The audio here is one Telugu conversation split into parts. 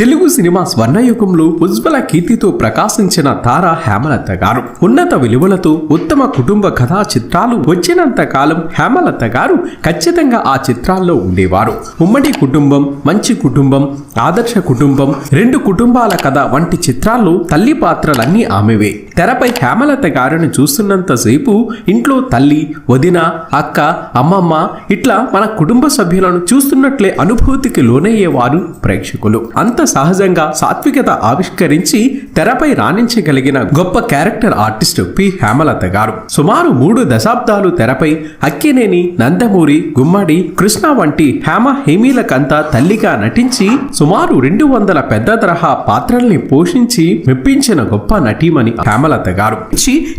తెలుగు సినిమా స్వర్ణయుగంలో ఉజ్వల కీర్తితో ప్రకాశించిన తార హేమలత గారు. ఉన్నత విలువలతో ఉత్తమ కుటుంబ కథా చిత్రాలు వచ్చినంత కాలం హేమలత గారు ఖచ్చితంగా ఆ చిత్రాల్లో ఉండేవారు. ఉమ్మడి కుటుంబం మంచి కుటుంబం ఆదర్శ కుటుంబం రెండు కుటుంబాల కథ వంటి చిత్రాల్లో తల్లి పాత్రలన్నీ ఆమెవే. తెరపై హేమలత గారిని చూస్తున్నంతసేపు ఇంట్లో తల్లి వదిన అక్క అమ్మమ్మ ఇట్లా మన కుటుంబ సభ్యులను చూస్తున్నట్లే అనుభూతికి లోనయ్యేవారు ప్రేక్షకులు. అంత సహజంగా సాత్వికత ఆవిష్కరించి తెరపై రాణించగలిగిన గొప్ప క్యారెక్టర్ ఆర్టిస్ట్ పి. హేమలత గారు. సుమారు మూడు దశాబ్దాలు తెరపై అక్కినేని నందమూరి గుమ్మడి కృష్ణ వంటి హేమ హేమీలకంతా తల్లిగా నటించి సుమారు రెండు వందల పెద్ద తరహా పాత్రల్ని పోషించి మెప్పించిన గొప్ప నటీమణి హేమలత గారు.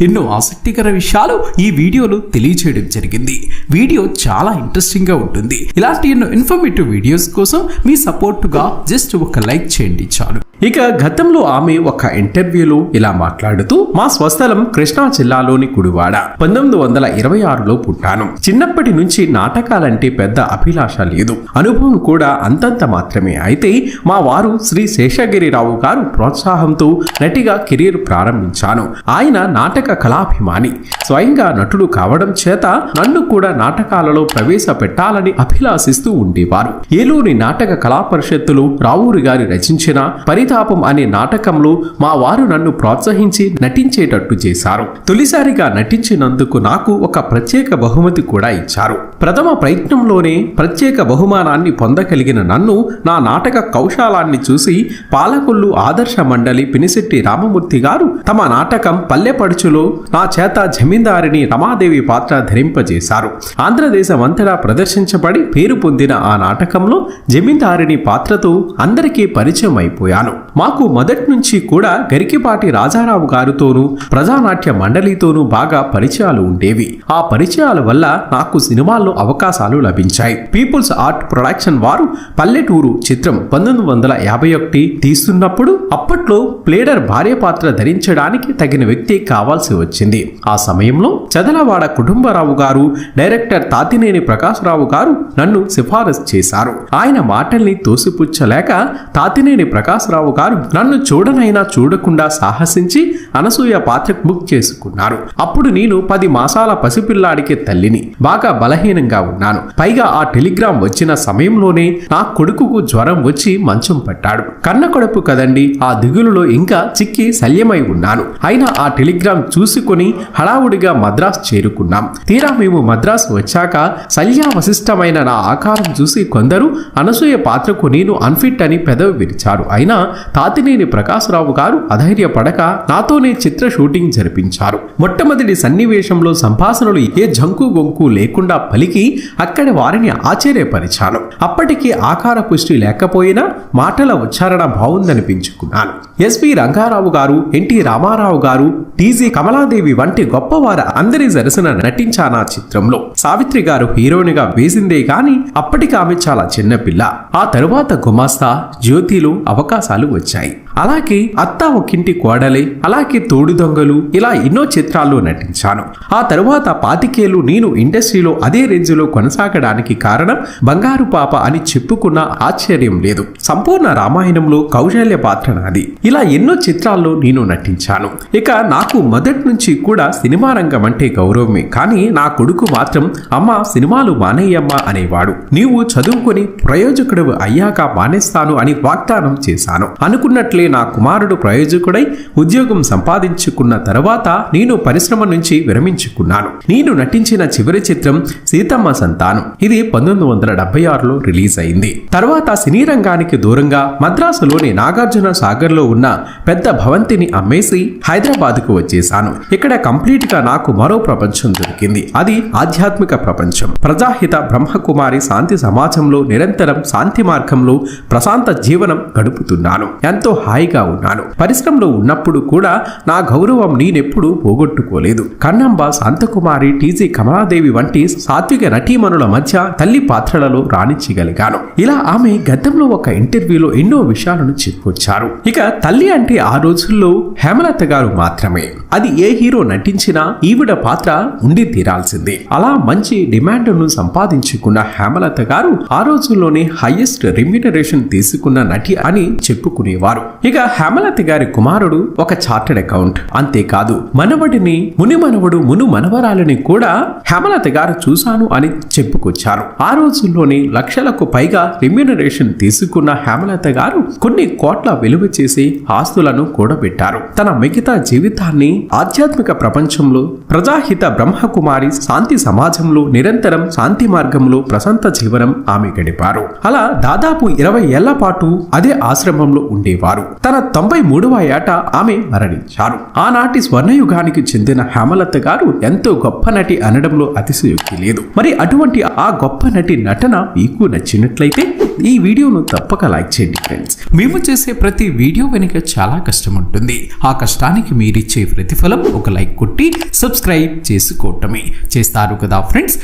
ఎన్నో ఆసక్తికర విషయాలు ఈ వీడియోలో తెలియచేయడం జరిగింది. వీడియో చాలా ఇంట్రెస్టింగ్గా ఉంటుంది. ఇలాంటి ఎన్నో ఇన్ఫర్మేటివ్ వీడియోస్ కోసం మీ సపోర్ట్గా జస్ట్ ఒక లైక్ లైక్ చేయండి చాలు. ఇక గతంలో ఆమె ఒక ఇంటర్వ్యూలో ఇలా మాట్లాడుతూ మా స్వస్థలం కృష్ణా జిల్లాలోని కుడివాడ. పంతొమ్మిది వందల ఇరవై ఆరులో పుట్టాను. చిన్నప్పటి నుంచి నాటకాలంటే పెద్ద అభిలాష లేదు. అనుభవం కూడా అంతంత మాత్రమే అయితే మా వారు శ్రీ శేషగిరిరావు గారు ప్రోత్సాహంతో నటిగా కెరీర్ ప్రారంభించాను. ఆయన నాటక కళాభిమాని. స్వయంగా నటుడు కావడం చేత నన్ను కూడా నాటకాలలో ప్రవేశపెట్టాలని అభిలాషిస్తూ ఉండేవారు. ఏలూరి నాటక కళా పరిషత్తులు రావూరి గారి రచించిన పరితాపం అనే నాటకంలో మా వారు నన్ను ప్రోత్సహించి నటించేటట్టు చేశారు. తొలిసారిగా నటించినందుకు నాకు ఒక ప్రత్యేక బహుమతి కూడా ఇచ్చారు. ప్రథమ ప్రయత్నంలోనే ప్రత్యేక బహుమానాన్ని పొందగలిగిన నన్ను నా నాటక కౌశాలాన్ని చూసి పాలకొల్లు ఆదర్శ మండలి పినిశెట్టి రామమూర్తి గారు తమ నాటకం పల్లెపడుచులో నా చేత జమీందారిని రమాదేవి పాత్ర ధరింపజేశారు. ఆంధ్రదేశం అంతటా ప్రదర్శించబడి పేరు పొందిన ఆ నాటకంలో జమీందారిని పాత్రతో అందరికీ పరిచయం అయిపోయాను మాకు మొదటి నుంచి కూడా గరికిపాటి రాజారావు గారితోనూ ప్రజానాట్య మండలితోనూ బాగా పరిచయాలు ఉండేవి. ఆ పరిచయాల వల్ల నాకు సినిమాల్లో అవకాశాలు లభించాయి. పీపుల్స్ ఆర్ట్ ప్రొడక్షన్ వారు పల్లెటూరు చిత్రం పంతొమ్మిది వందల యాభై ఒకటి తీస్తున్నప్పుడు అప్పట్లో ప్లేడర్ భార్య పాత్ర ధరించడానికి తగిన వ్యక్తి కావాల్సి వచ్చింది. ఆ సమయంలో చదలవాడ కుటుంబరావు గారు డైరెక్టర్ తాతినేని ప్రకాశరావు గారు నన్ను సిఫారసు చేశారు. ఆయన మాటల్ని తోసిపుచ్చలేక తాతినేని ప్రకాశరావు గారు నన్ను చూడనైనా చూడకుండా సాహసించి అనసూయ పాత్ర బుక్ చేసుకున్నారు. అప్పుడు నేను పది మాసాల పసిపిల్లాడికి తల్లిని బాగా బలహీనంగా ఉన్నాను. పైగా ఆ టెలిగ్రామ్ వచ్చిన సమయంలోనే నా కొడుకుకు జ్వరం వచ్చి మంచం పట్టాడు. కన్న కొడుపు కదండి ఆ దిగులులో ఇంకా చిక్కి శల్యమై ఉన్నాను. అయినా ఆ టెలిగ్రామ్ చూసుకుని హడావుడిగా మద్రాస్ చేరుకున్నాం. తీరా మేము మద్రాస్ వచ్చాక శల్యావశిష్టమైన నా ఆకారం చూసి కొందరు అనసూయ పాత్రకు నేను అన్ఫిట్ అని పెదవి విరిచారు. అయినా తాతినేని ప్రకాశరావు గారు అధైర్యపడక నాతోనే చిత్ర షూటింగ్ జరిపించారు. మొట్టమొదటి సన్నివేశంలో సంభాషణలు ఏ జంకు గొంకు లేకుండా పలికి అక్కడి వారిని ఆశ్చర్యపరిచాను. అప్పటికి ఆకార పుష్టి లేకపోయినా మాటల ఉచ్చారణ బాగుందనిపించుకున్నాను ఎస్పి రంగారావు గారు ఎన్టీ రామారావు గారు టీజీ కమలాదేవి వంటి గొప్పవారు అందరి సరసన నటించాను ఆ చిత్రంలో. సావిత్రి గారు హీరోయిన్గా వేసిందే కానీ అప్పటికి ఆమె చాలా చిన్నపిల్ల ఆ తరువాత గుమాస్తా జ్యోతిలో అవకాశాలు వచ్చాయి. అలాగే అత్త ఒకింటి కోడలే అలాగే తోడు దొంగలు ఇలా ఎన్నో చిత్రాల్లో నటించాను. ఆ తరువాత పాతికేలు నేను ఇండస్ట్రీలో అదే రేంజ్లో కొనసాగడానికి కారణం బంగారు పాప అని చెప్పుకున్న ఆశ్చర్యం లేదు. సంపూర్ణ రామాయణంలో కౌశల్య పాత్ర నాది. ఇలా ఎన్నో చిత్రాల్లో నేను నటించాను. ఇక నాకు నాకు మొదటి నుంచి కూడా సినిమా రంగం అంటే గౌరవమే. కానీ నా కొడుకు మాత్రం అమ్మ సినిమాలు మానేయమ్మ అనేవాడు. నీవు చదువుకొని ప్రయోజకుడు అయ్యాక మానేస్తాను అని వాగ్దానం చేశాను. అనుకున్నట్లే నా కుమారుడు ప్రయోజకుడై ఉద్యోగం సంపాదించుకున్న తర్వాత నేను పరిశ్రమ నుంచి విరమించుకున్నాను. నేను నటించిన చివరి చిత్రం సీతమ్మ సంతానం. ఇది పంతొమ్మిది వందల డెబ్బై ఆరులో రిలీజ్ అయింది. తర్వాత సినీ రంగానికి దూరంగా మద్రాసులోని నాగార్జున సాగర్లో ఉన్న పెద్ద భవంతిని అమ్మేసి హైదరాబాద్ కు వచ్చేసాను ఇక్కడ కంప్లీట్గా నాకు మరో ప్రపంచం దొరికింది. అది ఆధ్యాత్మిక ప్రపంచం. ప్రజాహిత బ్రహ్మకుమారి శాంతి సమాజంలో నిరంతరం శాంతి మార్గంలో ప్రశాంత జీవనం గడుపుతున్నాను. ఎంతో హాయిగా ఉన్నాను. పరిశ్రమలో ఉన్నప్పుడు కూడా నా గౌరవం నేనెప్పుడూ పోగొట్టుకోలేదు. కన్నంబ శాంతకుమారి టీజీ కమలాదేవి వంటి సాత్విక నటీమణుల మధ్య తల్లి పాత్రలలో రాణించగలిగాను. ఇలా ఆమె గతంలో ఒక ఇంటర్వ్యూలో ఎన్నో విషయాలను చెప్పుకొచ్చారు ఇక తల్లి అంటే ఆ రోజుల్లో హేమలత గారు మాత్రమే. అది ఏ హీరో నటించినా ఈవిడ పాత్ర ఉండి తీరాల్సిందే. అలా మంచి డిమాండ్ను సంపాదించుకున్న హేమలత గారు ఆ రోజుల్లోనే హైయెస్ట్ రెమ్యూనరేషన్ తీసుకున్న నటి అని చెప్పుకునేవారు. ఇక హేమలత గారి కుమారుడు ఒక చార్టెడ్ అకౌంట్. అంతేకాదు మనవడిని ముని మనవడు మును మనవరాలని కూడా హేమలత గారు చూశాను అని చెప్పుకొచ్చారు. ఆ రోజుల్లోనే లక్షలకు పైగా రెమ్యూనరేషన్ తీసుకున్న హేమలత గారు కొన్ని కోట్ల విలువ చేసి ఆస్తులను కూడబెట్టారు. తన మిగతా జీవితాన్ని ఆధ్యాత్మిక ప్రపంచంలో ప్రజాహిత బ్రహ్మకుమారి శాంతి సమాజంలో నిరంతరం శాంతి మార్గంలో ప్రశాంత జీవనం ఆమె గడిపారు. అలా దాదాపు ఇరవై ఏళ్ళ పాటు అదే ఆశ్రమంలో ఉండేవారు. తన తొంభై మూడవ ఏట ఆమె మరణించారు. ఆనాటి స్వర్ణయుగానికి చెందిన హేమలత గారు ఎంతో గొప్ప నటి అనడంలో అతిశయోక్తి లేదు. మరి అటువంటి ఆ గొప్ప నటి నటన మీకు నచ్చినట్లయితే ఈ వీడియోను తప్పక లైక్ చేయండి ఫ్రెండ్స్. మేము చేసే ప్రతి వీడియో వెనుక చాలా కష్టం ఉంటుంది. ఆ కష్టానికి మీరిచ్చే ప్రతిఫలం ఒక లైక్ కొట్టి సబ్స్క్రైబ్ చేసుకోవటమే. చేస్తారు కదా ఫ్రెండ్స్?